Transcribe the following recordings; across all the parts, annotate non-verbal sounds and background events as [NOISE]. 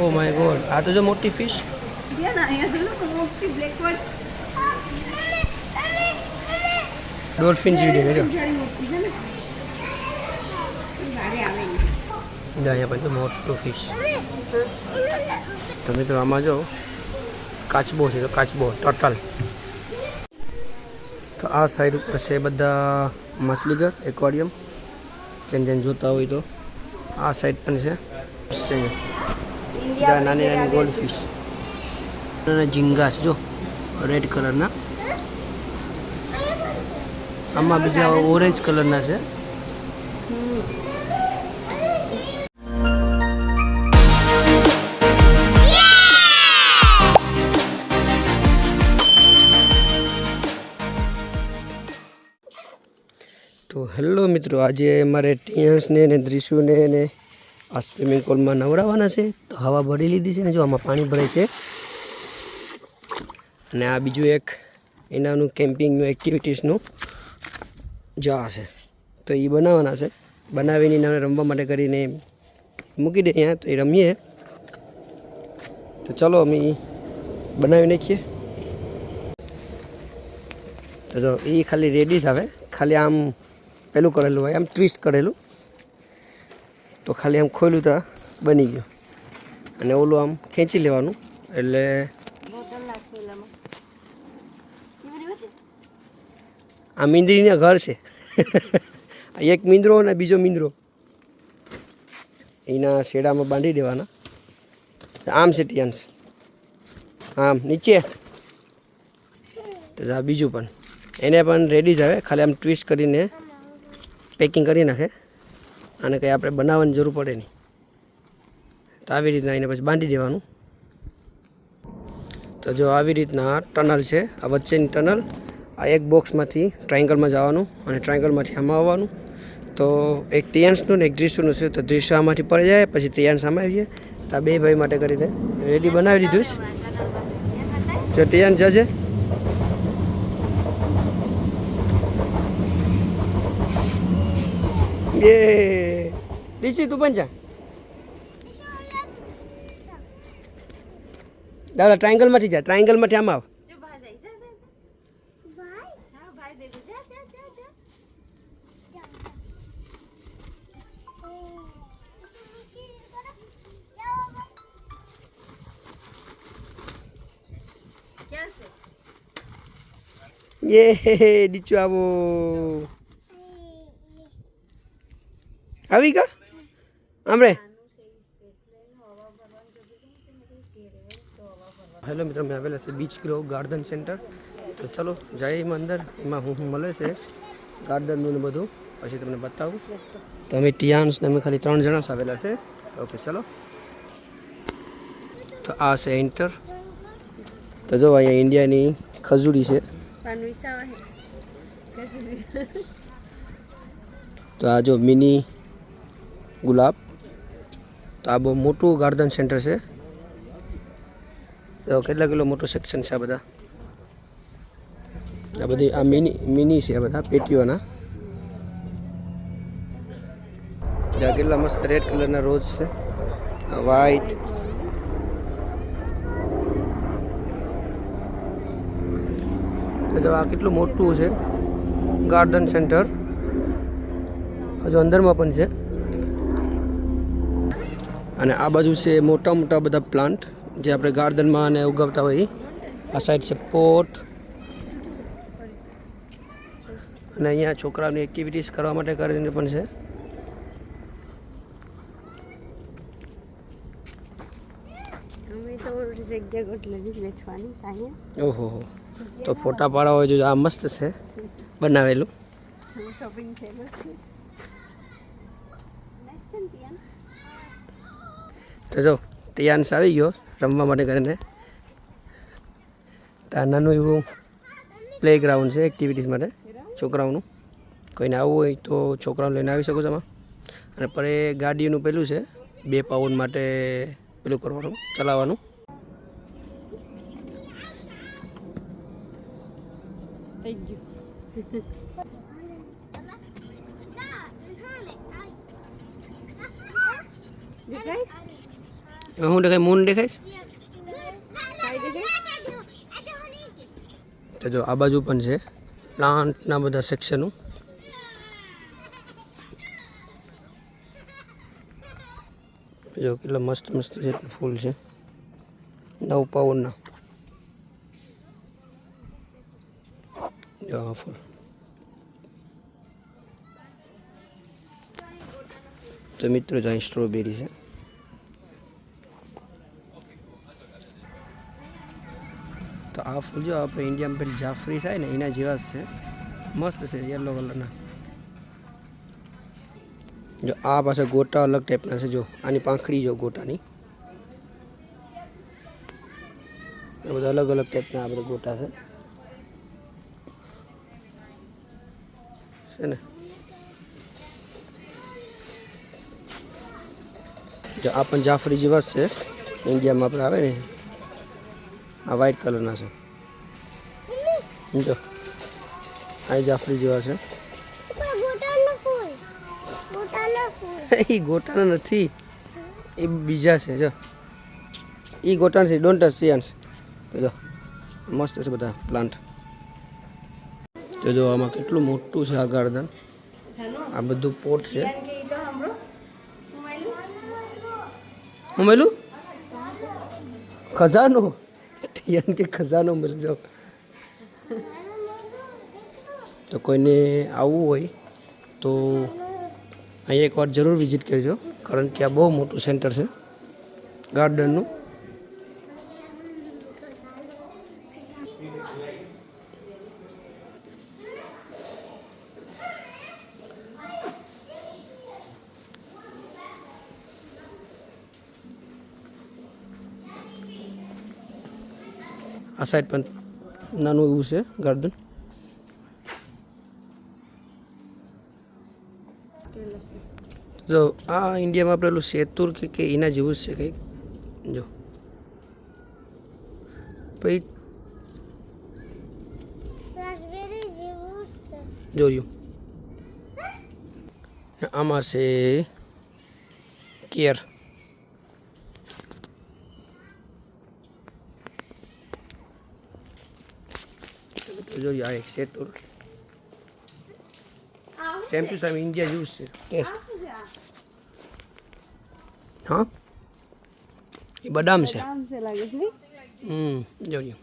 Oh my God આ તો જો મોટી ફિશ ડોલ્ફિન જેવી દેખાય જો. જો અહીંયા પછી તો મોટું ફિશ તમે તો આમાં જો કાચબો છે તો કાચબો ટોટલ તો આ સાઈડ ઉપર છે બધા માછલીઘર એક્વેરિયમ જેને જેને જોતા હોય તો. આ સાઈડ પણ છે. છે નાની નાની ગોલ્ડ ફિશ ઝીંગા છે જો રેડ કલરના આમાં બીજા ઓરેન્જ કલરના છે તો હેલો મિત્રો. આજે મારે ટિયન્સને ને ત્રિશુને ને આ સ્વિમિંગ પુલમાં નવડાવવાના છે. તો હવા ભરી લીધી છે ને જો આમાં પાણી ભરાય છે. અને આ બીજું એક એનાનું કેમ્પિંગનું એક્ટિવિટીઝનું જવા છે. તો એ બનાવવાના છે. બનાવીને એને રમવા માટે કરીને મૂકી દે અહીંયા, તો એ રમીએ. તો ચલો અમે બનાવી નાખીએ. તો એ ખાલી રેડી જ આવે. ખાલી આમ પેલું કરેલું હોય, આમ ટ્વિસ્ટ કરેલું. તો ખાલી આમ ખોલ્યું તો બની ગયું. અને ઓલું આમ ખેંચી લેવાનું. એટલે આ મીંદરીના ઘર છે. એક મીંદરો અને બીજો મીંદરો. એના શેડામાં બાંધી દેવાના. આમ છે ટિયાન્સ આમ, નીચે. તો આ બીજું પણ. એને પણ રેડી જ આવે ખાલી આમ ટ્વિસ્ટ કરીને પેકિંગ કરી નાખે. અને કંઈ આપણે બનાવવાની જરૂર પડે નહીં. તો આવી રીતના એને પછી બાંધી દેવાનું. તો જો આવી રીતના ટનલ છે, આ વચ્ચેની ટનલ, આ એક બોક્સમાંથી ટ્રાયંગલમાં જવાનું અને ટ્રાયંગલમાંથી આમાં આવવાનું. તો એક તિયાંશનું ને એક દ્રિશુનું છે, તો દ્રિશુ આમાંથી પડી જાય, પછી તિયાંશ આમાં આવી જાય. તો આ બે ભાઈ માટે કરીને રેડી બનાવી દીધું છે. જો તિયાંશ જજે. ये ડીસી તું પણ જા દાદા ટ્રાયંગલમાંથી જા ટ્રાયંગલમાંથી આમ આવ યે ડીચુ આવો આવી કા આમરે? હેલો મિત્રો મેં આવેલા છે બીચ ગ્રો ગાર્ડન સેન્ટર. તો ચલો જાય એમાં અંદર. એમાં હું હું મળે છે ગાર્ડનનું ને બધું. પછી તમને બતાવું. તો અમે ટિયાન્સ ને અમે ખાલી ત્રણ જણા આવેલા છે. ઓકે ચલો. તો આ છે એન્ટર. તો જો અહીંયા ઇન્ડિયાની ખજૂરી છે. તો આ જો મિની ગુલાબ. તો આ બહુ મોટું ગાર્ડન સેન્ટર છે. તો કેટલા કિલો મોટું સેક્શન છે આ બધા? આ બધી, આ મિની મિની છે આ બધા, પેટીઓના. આ કેટલા મસ્ત રેડ કલરના રોઝ છે. વ્હાઈટ તો આ કેટલું મોટું છે. ગાર્ડન સેન્ટર હજુ અંદરમાં પણ છે. અને આ બાજુ છે મોટા મોટા બધા પ્લાન્ટ જે આપણે ગાર્ડનમાં અને ઉગાવતા હોય આ સાઈડ છે પોટ. અને અહીંયા છોકરાઓની એક્ટિવિટીઝ કરવા માટે કરીને પણ છે. ઓહો તો ફોટા પાડવા હોય જો આ મસ્ત છે. બનાવેલું. શોપિંગ તો જો તિયાન્સ આવી ગયો રમવા માટે કરીને ત્યાં નાનું એવું પ્લે ગ્રાઉન્ડ છે એક્ટિવિટીઝ માટે, છોકરાઓનું. કોઈને આવવું હોય તો છોકરાઓને લઈને આવી શકો છો એમાં અને પર એ ગાડીનું પેલું છે, બે પાઉન્ડ માટે પેલું કરવાનું, ચલાવવાનું થઈ ગયું દેખાય એમાં શું દેખાય, મૂન દેખાય છે? તો જો, આ બાજુ પણ છે, પ્લાન્ટના બધા સેક્શનો. જો, કેટલા મસ્ત મસ્ત છે ફૂલ છે. નવ પાઉન્ડના. જો, આ ફૂલ. તો મિત્રો, જો અહીં સ્ટ્રોબેરી છે. તો આ ફૂલ જો આપણે ઇન્ડિયામાં પેલી જાફરી થાય ને, એના જેવા જ છે. મસ્ત છે યલો કલરના જો આ પાછા ગોટા અલગ ટાઈપના છે, જો. આની પાંખડી જો ગોટાની. બધા અલગ અલગ ટાઈપના આપણે ગોટા છે. છે ને? જો આ પણ જાફરી જેવા જ છે. ઇન્ડિયામાં આપણે આવે ને આ વ્હાઈટ કલરના છે. જો. આ જાફરી જેવા છે. એ ગોટાના [LAUGHS] નથી. એ બીજા છે જો. એ ગોટાણ છે ડોન્ટ સિયાન્સ જો મસ્ત છે બધા પ્લાન્ટ તો જો આમાં કેટલું મોટું છે આ ગાર્ડન આ બધું પોટ છે. હું મેલું ખજાનો? [LAUGHS] ટિયાન કે ખજાનો મળી જાઓ તો કોઈને આવવું હોય તો અહીંયા એકવાર જરૂર વિઝિટ કરજો. કારણ કે આ બહુ મોટું સેન્ટર છે ગાર્ડનનું. આ સાઈડ પણ નાનું એવું છે ગાર્ડન જો આ ઇન્ડિયામાં પેલું સેતુર કે કે એના જેવું જ છે કંઈક. જો. પછી જોયું આમાં છે કેર. જોઈએ આ એક સેતુર સેમ ટુ સેમ ઇન્ડિયા જેવું જ છે ટેસ્ટ હા? એ બદામ છે. આમ છે લાગે છે નહીં હમ જોઈએ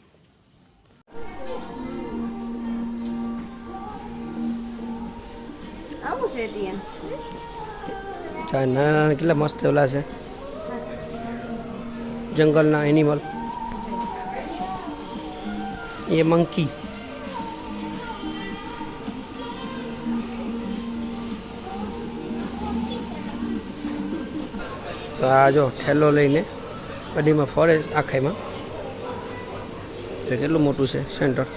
નાના કેટલા મસ્ત ઓલા છે. જંગલના એનિમલ એ મંકી તો આ જો ઠેલો લઈને બધીમાં ફરે આખાઈમાં કેટલું મોટું છે સેન્ટર.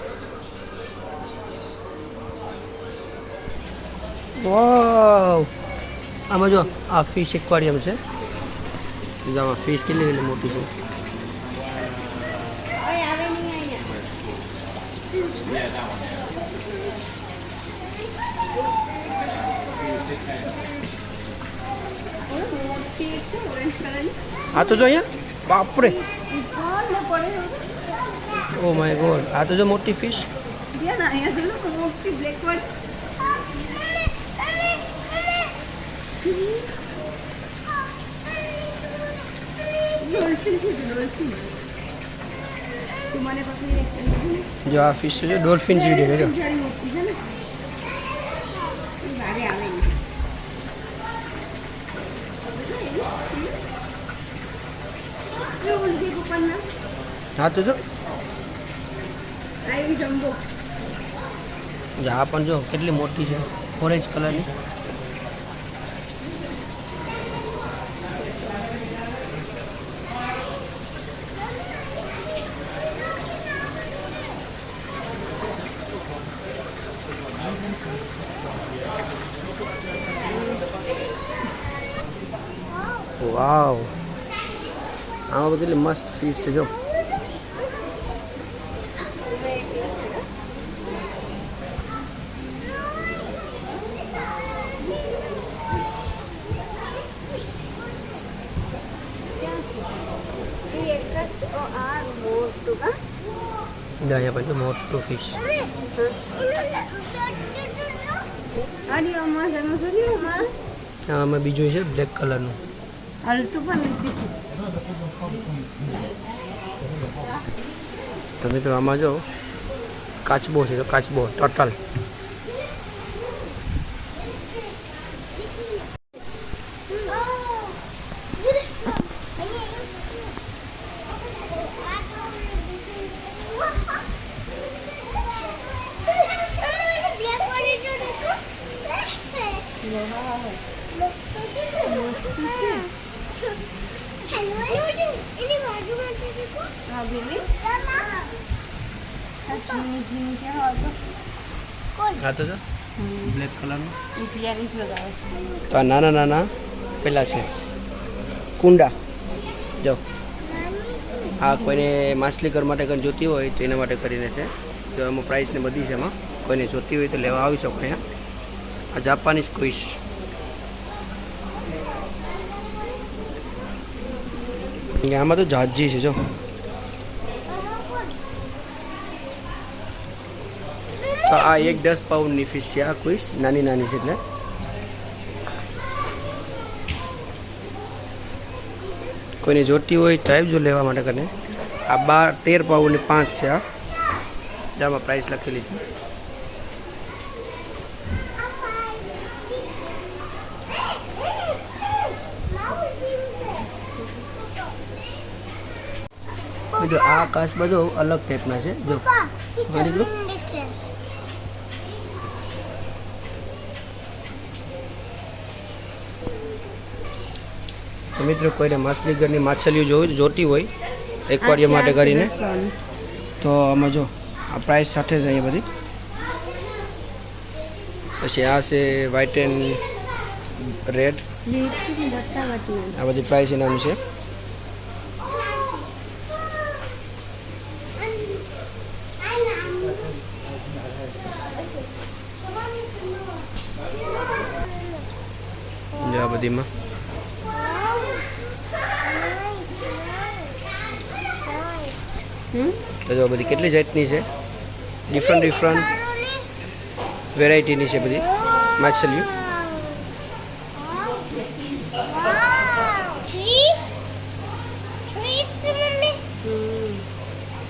આમાં જો આ ફિશ એક્વારિયમ છે. આમાં ફિશ કેટલી કેટલી મોટી છે. Yeah, અહીંયા ઓય, મોટી એક છે ઓરેન્જ કલરની આ તો જો અહીંયા? બાપરે. ઓ માય ગોડ આ તો જો મોટી ફિશ જો આ ફિશ છે ડોલ્ફિન જેવી જો. હા તો જો આવી જમ્બો જો આ પણ જો કેટલી મોટી છે ઓરેન્જ કલરની વાવ આમાં કેટલી મસ્ત ફીસ છે જો એ એક જ ઓ, આ મોટું કા જો અહીંયા પછી મોટું ફિશ આમાં બીજું છે બ્લેક કલરનું પણ તો મિત્રો આમાં જો કાચબો છે તો કાચબો ટોટલ હા બેબી આ ઝીણી ઝીણી છે હા તો હા તો જો બ્લેક કલરનું ઇટાલિયાની જ બતાવે છે તો આ નાના નાના પેલા છે. કુંડા. જો. આ કોઈને માછલી ઘર માટે કંઈ જોતી હોય તો એના માટે કરીને છે. તો એમાં પ્રાઇસ ને બધી છે એમાં. કોઈને જોતી હોય તો લેવા આવી શકો અહીંયા. આ જાપાનીઝ કોઈશ આમાં તો જાજી છે, જો. તો આ એક દસ પાઉન્ડની ફિશ છે આ કોઈશ નાની નાની છે એટલે. કોઈને જોતી હોય તો આવજો લેવા માટે કરીને આ બાર તેર પાઉન્ડની પાંચ છે આ જેમાં પ્રાઇસ લખેલી છે. જો આ કાચ બધો અલગ ટાઈપના છે. જો મિત્રો કોઈને માછલી ઘરની માછલીઓ જોવી જોતી હોય એકવાડિયા માટે કરીને. તો આમાં જો આ પ્રાઇસ સાથે જ અહીંયા બધી. પછી આ છે વ્હાઇટ એન્ડ રેડ આ બધી પ્રાઇસ એનામ છે આ બધીમાં. તો જો બધી કેટલી જાતની છે? ડિફરન્ટ ડિફરન્ટ વેરાયટીની છે બધી માછલીઓ.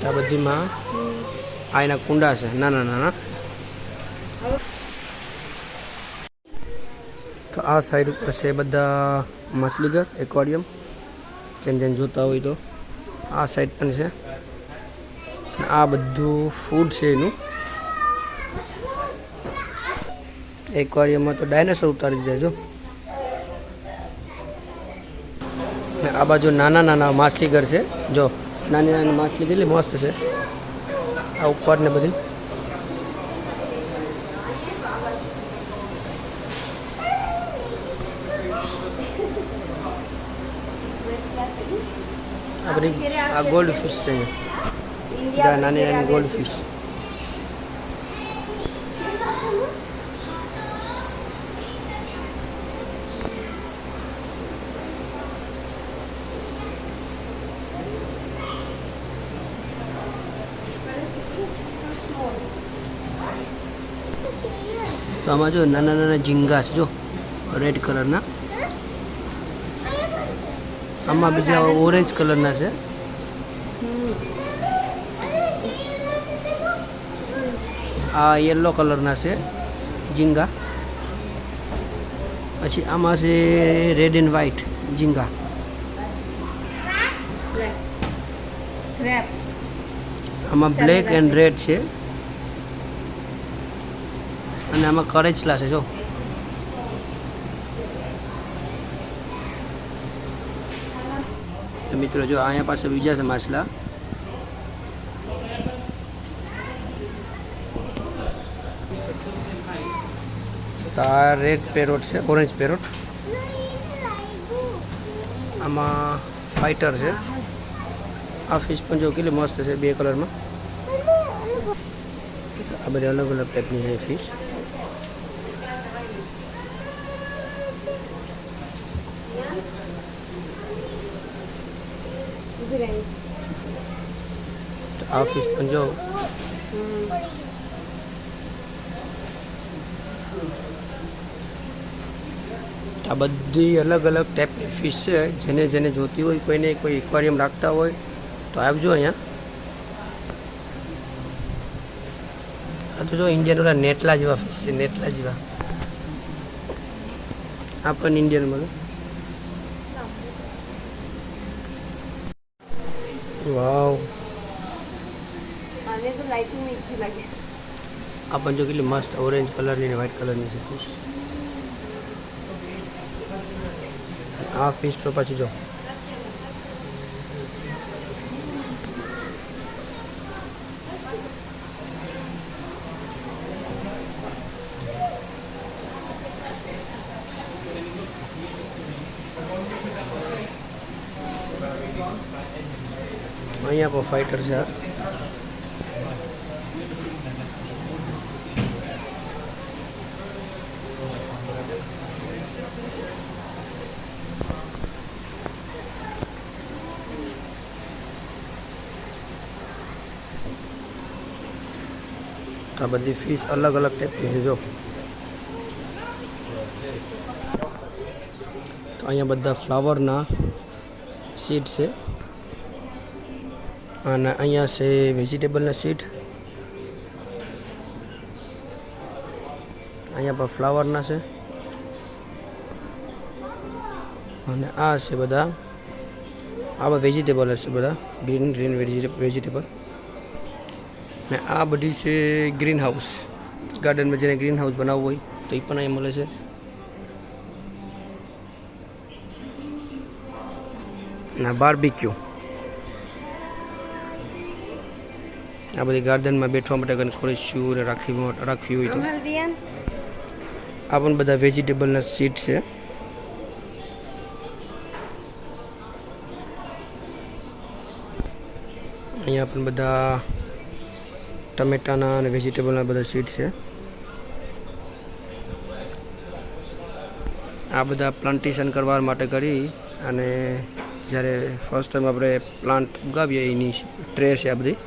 આ બધીમાં આ એના કુંડા છે, નાના નાના. તો આ સાઈડ ઉપર છે બધા માછલીઘર એક્વારિયમ જેને જેને જોતા હોય તો. આ સાઈડ પણ છે. આ બધું ફૂડ છે એનું. એક્વારિયમમાં તો ડાયનાસોર ઉતારી દીધા જો અને આ બાજુ નાના નાના માછલી ઘર છે. જો, નાની નાની માછલી કેટલી મસ્ત છે. આ ઉપર ને બધી. આ બધી, આ ગોલ્ડ ફિશ છે બધા નાની નાની ગોલ્ડ ફિશ તો આમાં જો નાના નાના ઝીંગા છે જો. રેડ કલરના આમાં બીજા ઓરેન્જ કલરના છે. આ યલો કલરના છે, ઝીંગા. પછી આમાં છે રેડ એન્ડ વ્હાઈટ ઝીંગા. આમાં બ્લેક એન્ડ રેડ છે. અને આમાં કરેચલા છે, જો. મિત્રો, જો અહીંયા પાસે બીજા છે માછલા. આ રેડ પેરોટ છે ઓરેન્જ પેરોટ આમાં ફાઇટર છે. આ ફિશ પણ જો કેટલી મસ્ત છે બે કલરમાં આ બધી અલગ અલગ ટાઈપની છે ફિશ આ ફિશ પણ જો હમ. આ બધી અલગ અલગ ટાઈપની ફિશ છે. જેને જેને જોતી હોય કોઈને કોઈ ઇક્વારિયમ રાખતા હોય તો આવજો અહીંયા. આ તો જો ઇન્ડિયન ઓલા નેટલા જેવા ફિશ છે નેટલા જેવા. આ પણ ઇન્ડિયન મળે વાવ. આને તો લાઇટિંગ મીઠી લાગે. આ પણ જો કેટલી મસ્ત ઓરેન્જ કલરની ને વ્હાઇટ કલરની છે ફિશ આ ફિશ તો પછી જો અહીંયા પણ ફાઇટર છે આ. બધી ફીસ અલગ અલગ ટાઈપની છે, જો. તો અહીંયા બધા ફ્લાવરના સીટ છે. અને અહીંયા છે વેજીટેબલના સીટ અહીંયા પણ ફ્લાવરના છે. અને આ છે બધા. આવા વેજીટેબલ છે બધા. ગ્રીન ગ્રીન વેજીટેબલ ને આ બધી છે ગ્રીન હાઉસ ગાર્ડનમાં જેને ગ્રીન હાઉસ બનાવવું હોય તો એ પણ અહીં મળે છે. ના બાર્બીક્યુ આ બધી ગાર્ડનમાં બેઠવા માટે કંઈ ખોરીશું ને રાખવી રાખવી હોય તો. આ પણ બધા વેજીટેબલના સીડ છે. અહીંયા પણ બધા ટમેટાના અને વેજીટેબલના બધા સીડ છે. આ બધા પ્લાન્ટેશન કરવા માટે કરી અને જ્યારે ફર્સ્ટ ટાઈમ આપણે પ્લાન્ટ ઉગાવીએ, એની ટ્રે છે આ બધી.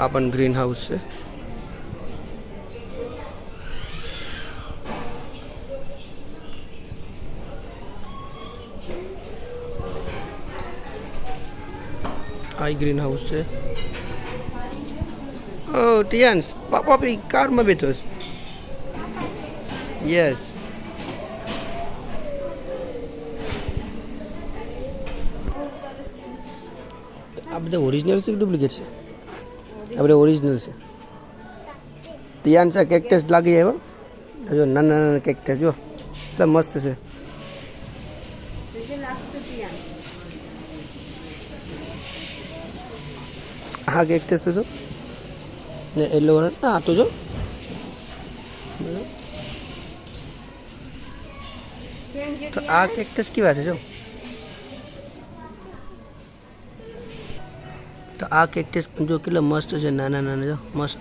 આ પણ ગ્રીન હાઉસ છે. આ ગ્રીન હાઉસ છે ઓ ટિયાન્સ પાપા આપણી કારમાં બેઠો છે યસ આ બધા ઓરિજિનલ છે કે ડુપ્લિકેટ છે આ બધા ઓરિજિનલ છે ટિયાન્સ આ કેક્ટસ લાગી આવ્યો જો નાના નાના કેક્ટસ જો એટલે મસ્ત છે કેક્ટસ તો જો. ને યલો કલર હા, તો જો. તો આ કેક્ટસ કેવા છે, જો. તો આ કેક્ટસ જો કેટલા મસ્ત છે, નાના નાના, જો. મસ્ત.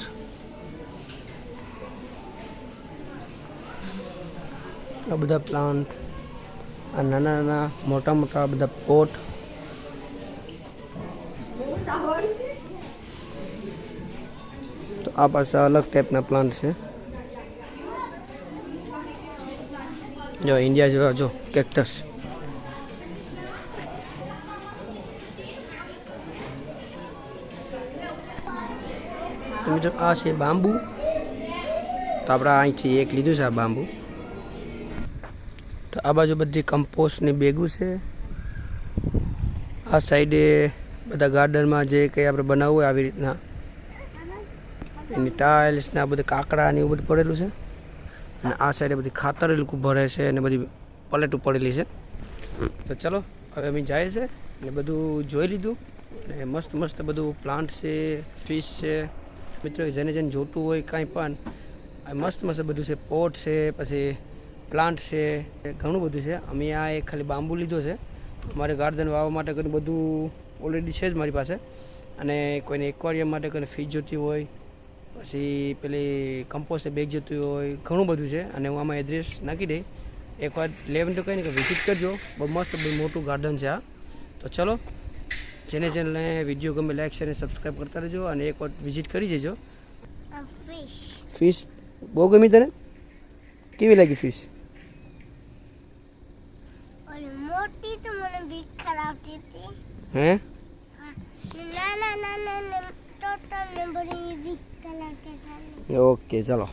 આ બધા પ્લાન્ટ આ નાના નાના, મોટા મોટા બધા પોટ આ પાછા અલગ ટાઈપના પ્લાન્ટ છે. જો ઇન્ડિયા જેવા જો કેક્ટસ મિત્રો, આ છે બાંબુ. તો આપણે અહીંથી એક લીધું છે આ બાંબુ. તો આ બાજુ બધી કમ્પોસ્ટની બેગું છે. આ સાઈડે બધા ગાર્ડનમાં જે કંઈ આપણે બનાવવું હોય આવી રીતના. એની ટાઇલ્સ ને આ બધું કાકડા ને એવું બધું પડેલું છે. અને આ સાઈડે બધી ખાતર એ લોકો ભરે છે અને બધી પલેટું પડેલી છે. તો ચલો, હવે અમે જાય છે ને બધું જોઈ લીધું. ને મસ્ત મસ્ત બધું પ્લાન્ટ છે ફિશ છે. મિત્રો, જેને જેને જોતું હોય કાંઈ પણ મસ્ત મસ્ત બધું છે. પોટ છે, પછી પ્લાન્ટ છે, ઘણું બધું છે. અમે આ એક ખાલી બાંબુ લીધો છે. અમારે ગાર્ડન વાવવા માટે ઘણું બધું ઓલરેડી છે જ મારી પાસે. અને કોઈને એક્વારિયમ માટે કોઈને ફીસ જોતી હોય પછી પેલી કમ્પોસ્ટ બેગ જતું હોય ઘણું બધું છે. અને હું આમાં એડ્રેસ નાખી દઈ. એકવાર લેવન તો કહીને કે વિઝિટ કરજો. બહુ મસ્ત બહુ મોટું ગાર્ડન છે આ. તો ચલો જેને જેને વીડિયો ગમે લાઈક શેર અને સબસ્ક્રાઈબ કરતા રહેજો અને એકવાર વિઝિટ કરી જજો. ફિશ બહુ ગમી તને? કેવી લાગી ફિશ મોટી તો મને બીક કરાવતી હતી. હે? નાના ને ટોટલ નંબર બીક ઓકે ચલો.